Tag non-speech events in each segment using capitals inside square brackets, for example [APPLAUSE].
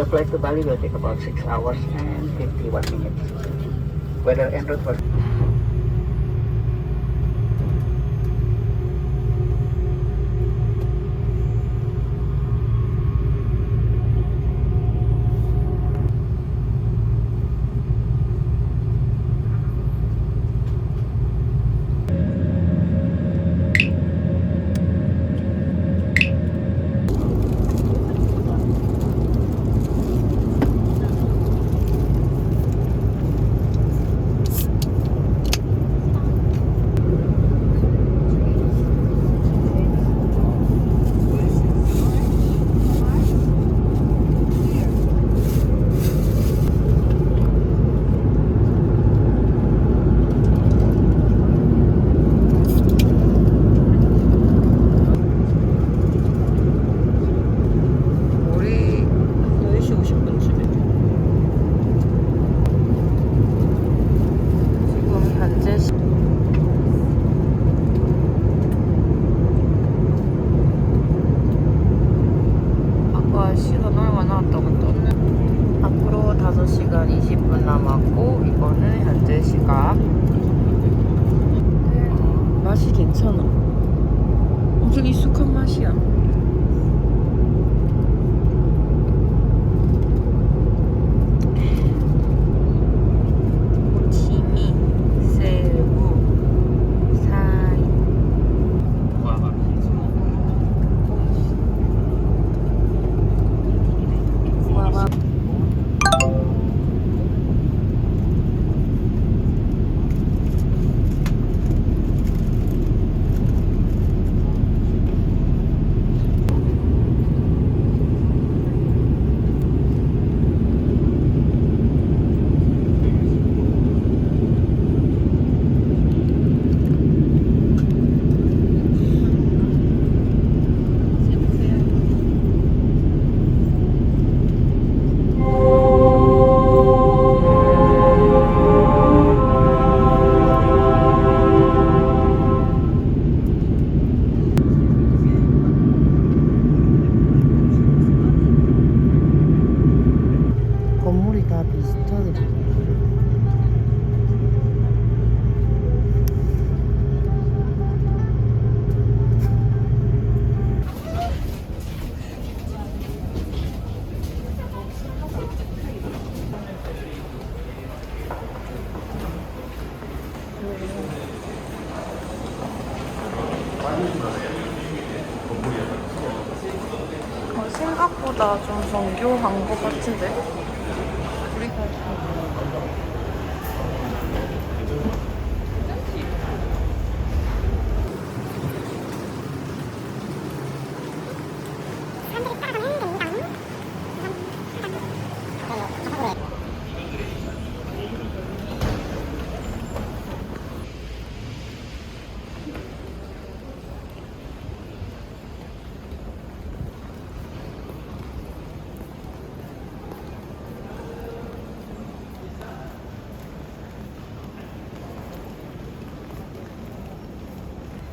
The flight to Bali will take about 6 hours and 51 minutes. Weather en route for 시간 20분 남았고 이거는 현재 시각. 맛이 괜찮아. 엄청 익숙한 맛이야 생각보다 좀 정교한 것 같은데? 우리가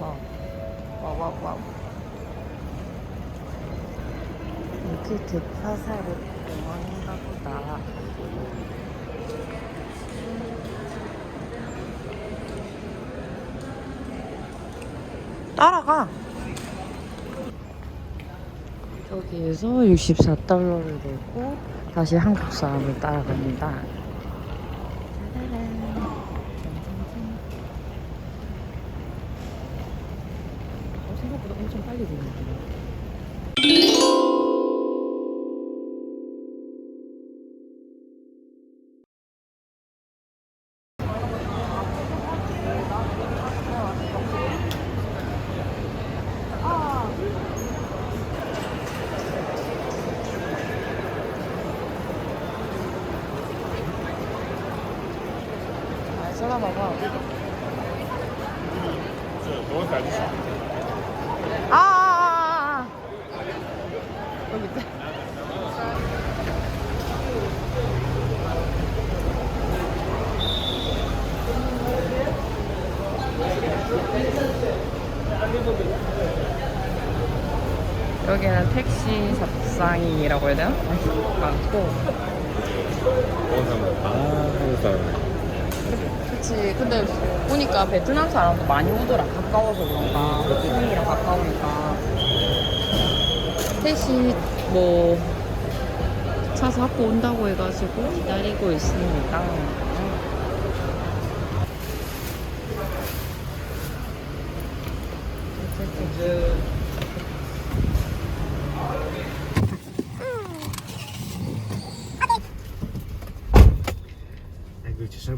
와우. 와우, 와우, 와우. 여기 대파사로 공원인가 보다. 따라가. 여기에서 64달러를 내고 다시 한국 사람을 따라갑니다. 짜라란. 어, 생각보다 엄청 빨리 되는데. 잘 써다봐봐. 아, 아, 아, 아. 여기 있다. 여기는 택시 잡상인이라고 해야 되나? 많고. 아, 한국 사람. 그치. 근데 보니까 베트남 사람도 많이 오더라. 가까워서 그런가. 시흥이랑 가까우니까. 택시 뭐, 차 잡고 온다고 해가지고 기다리고 있습니다. 아이고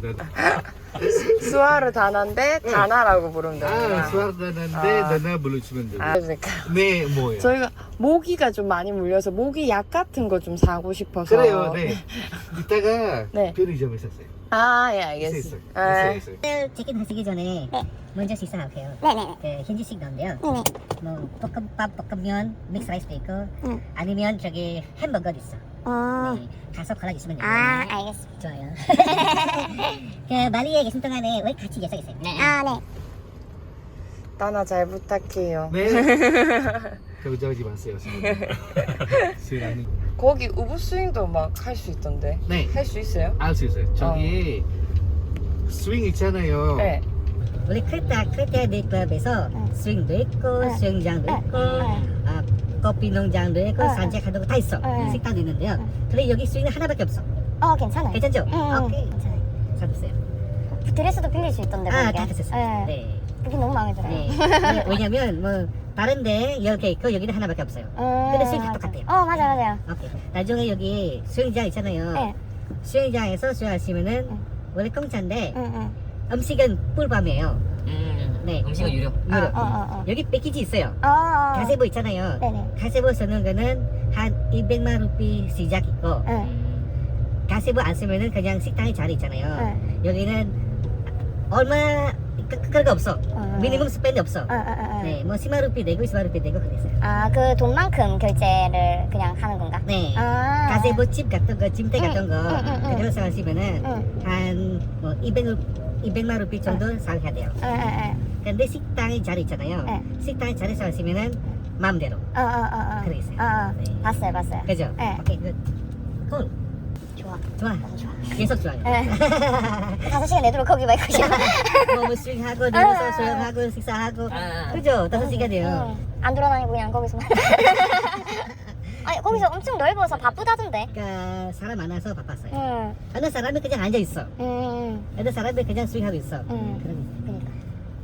죄송합니다. 수아르 다나인데 다나라고 부르면 아, 됩니다. 수학다는데 아. 나나 불러주면 되고. 아, 그러니까. 네, 뭐예요? 저희가 모기가 좀 많이 물려서 모기 약 같은 거 좀 사고 싶어서. 그래요, 네. 이따가 [LAUGHS] 네. 편의점에 샀어요. 아, 예, 알겠습니다. 있어요, 예. 있어요. 오늘 치킨 하시기 전에 먼저 식사할게요. 네네. 그 현지식 나온대요. 네네. 뭐 볶음밥, 볶음면, 믹스 라이스도 있고 응. 아니면 저기 햄버거도 있어. 어. 네, 가서 골라 주시면 돼요. 아, 알겠습니다. 좋아요. [LAUGHS] 그 말리에 계신 동안에 우리 같이 계속했어요. 네. 아, 네. 따나 잘 부탁해요. 네. [LAUGHS] 걱정하지 마세요, 지금. [LAUGHS] 수행하는. 거기 우브 스윙도 막 할 수 있던데. 네, 할 수 있어요? 알 수 있어요. 저기 스윙 있잖아요. 네. 우리 클타 네이클럽에서 응. 스윙도 있고 응. 수영장도 응. 있고 응. 아, 커피 농장도 있고 응. 산책하는 거 다 있어. 응. 식당도 있는데요. 근데 여기 스윙은 하나밖에 없어. 어, 괜찮아요. 괜찮죠? 응, 오케이. 괜찮아요. 사주세요. 드레스도 빌릴 수 있던데, 아, 거기에. 다 됐었어요. 네. 네. 그게 너무 마음에 들어요. 네. 왜- 왜냐면 뭐 다른데 이렇게 있고 여기는 하나밖에 없어요. 음, 근데 수익이 다 맞아. 똑같아요. 어, 맞아, 맞아요. 오케이. 나중에 여기 수영장 있잖아요. 네. 수영장에서 수영하시면은 응. 원래 공짜인데 응, 응. 음식은 꿀밤이에요. 음, 네. 음식은 유료. 유료. 어, 어, 어. 여기 패키지 있어요. 어, 어. 가세보 있잖아요. 네네. 가세보 쓰는 거는 한 200만 루피 시작 있고 응. 음, 가세보 안 쓰면은 그냥 식당에 자리 있잖아요. 응. 여기는 얼마 그, 그런 거 없어. 어. 미니멈 스펜드 없어. 어, 어, 어. 네, 뭐 10만 루피 내고 20만 루피 내고 그랬어요. 아, 그 돈만큼 결제를 그냥 하는 건가? 네. 아. 가세보 집 같은 거, 짐대 응, 같은 거, 응, 응, 응. 그대로 사시면은 응. 한뭐 200, 200만 루피 정도 사야 돼요. 응, 응, 응. 근데 식당에 자리 있잖아요. 응. 식당에 자리 사시면은 마음대로. 어, 어, 어, 어. 그래 있어요. 어, 어. 네. 봤어요, 봤어요. 그죠? 네. 오케이, 굿. 콜. 좋아. 좋아. 좋아. 계속 좋아요. 네. [LAUGHS] 다섯 시간 내도록 거기 막 있고 싶어. 뭐 스윙하고, 내려서 수영하고, 식사하고. 아, 그죠? 다섯 시간이에요. 응. 안 돌아다니고 그냥 거기서만. [LAUGHS] 아니, 거기서 엄청 넓어서 바쁘다던데. 그러니까 사람 많아서 바빴어요. 응. 어느 사람이 그냥 앉아 있어. 응. 어느 사람이 그냥 스윙하고 있어. 응. 그런 거 있어요. 그니까.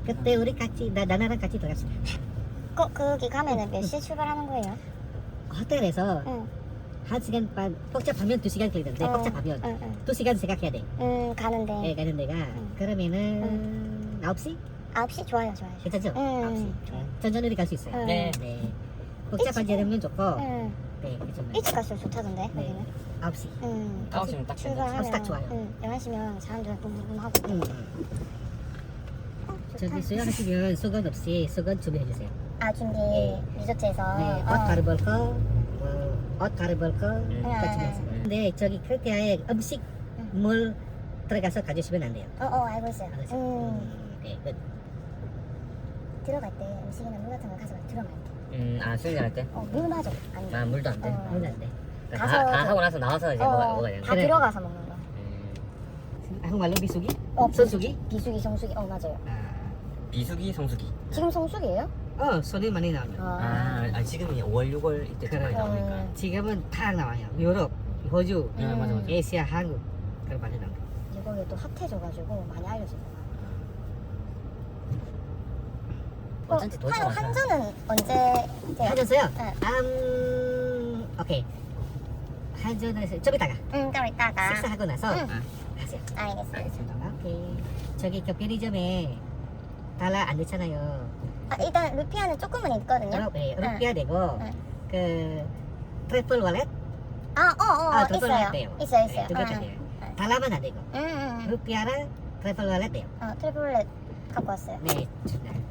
그때 우리 같이 나 나나랑 같이 들어갔어. 거, 거기 가면은 몇 시에 출발하는 거예요? 호텔에서 응. 한 시간 반 복잡하면 두 시간 걸리는데 어. 복잡하면 응, 응. 두 시간 생각해야 돼. 응, 가는데. 예, 가는 데가 그러면은 아홉 시 9시? 좋아요, 좋아요. 괜찮죠? 응. 아홉 시 천천히 갈 수 있어요. 응. 네. 네. 복잡하지 않으면 좋고 응. 네, 그죠. 일찍 갈수록 좋다던데, 네. 거기는. 아홉 시. 응. 아홉 시면 딱 된다. 출발하면. 딱 좋아요. 응. 11시면 사람들 붐붐하고. 응. 어, 저기. 수영하시면 수건 없이 수건 준비해 주세요. 아, 준비. 네. 리조트에서. 네, 어. 옷 갈아입을 거, 뭐, 옷 갈아입을 거, 음. 같이 네. 했어요. 근데 저기 크리티아에 음식, 물 들어가서 가주시면 안 돼요. 어, 어, 알고 있어요. 알았어요? 음. 네, 끝. 들어갈 때 음식이나 물 같은 거 가져가 들어가야 돼. 음, 아, 수영장 할 때? 어, 물 마저. 안 돼. 아, 물도 안 돼. 어. 물안 돼. 다, 가서 다 그- 하고 나서 나와서 이제 어, 먹어, 먹어야 되는 다. 들어가서 먹는 거. 음, 한국말로 비수기? 어, 손수기? 비수기, 성수기. 어, 맞아요. 아, 비수기, 성수기. 지금 성수기예요? 어, 손이 많이 나와요. 아, 아 지금이 5월, 6월 이때쯤 많이 그래. 나오니까. 어, 지금은 다 나와요. 유럽, 호주, 아, 맞아, 맞아. 아시아, 한국. 그런 많이. 이제 거기 또 핫해져가지고 많이 알려지구나. 어쩐지 더 한, 좋아. 한전은 언제 돼요? 하셨어요? 네. 음, 오케이. 한전에서 좀 이따가 응, 좀 이따가. 식사하고 나서 응. 하세요. 알겠습니다. 알겠습니다. 오케이. 저기 그 편의점에 달러 안 넣잖아요. 아, 일단 루피아는 조금은 있거든요. 네, 루피아 되고 응. 그 트래플 월렛 아, 어, 어, 아, 어 트래플 있어요. 월렛 돼요. 있어요, 있어요. 두 개가 응, 돼요. 응. 달러만 안 되고 응, 응, 응. 루피아랑 트래플 월렛 돼요. 어, 트리플렛 갖고 왔어요. 네.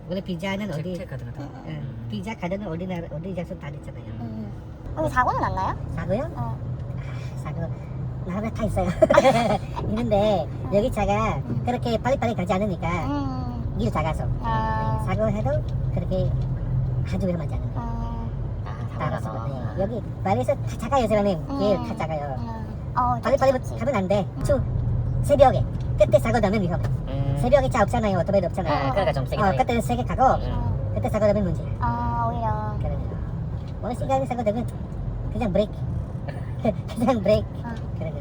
원래 피자는 어디 체크 카드 같은 거. 응, 응, 피자 카드는 어디나 어디 장소 다 있잖아요. 응, 응. 여기 사고는 안 나요? 사고요? 어. 사고 나하나 타 있어요. [LAUGHS] [LAUGHS] 있는데 여기 차가 그렇게 빨리빨리 가지 않으니까 음. 길 작아서 아. 네, 사고해도 그렇게 아주 위험하지 않아요. 어. 아, 다 사고 여기 말에서 다 작아요 사람은 길다 작아요 음. 어, 빨리 빨리 좋지, 좋지. 가면 안 돼 추 새벽에 그때 사고 나면 위험해 음. 새벽에 차 없잖아요 오토바이도 없잖아요 아, 그러니까 좀 세게 어. 그때는 세게 가고 어. 그때 사고 나면 문제 아, 오히려. 그러면 어느 시간에 사고 나면 그냥 브레이크 [LAUGHS] 그냥 브레이크 어. 그러면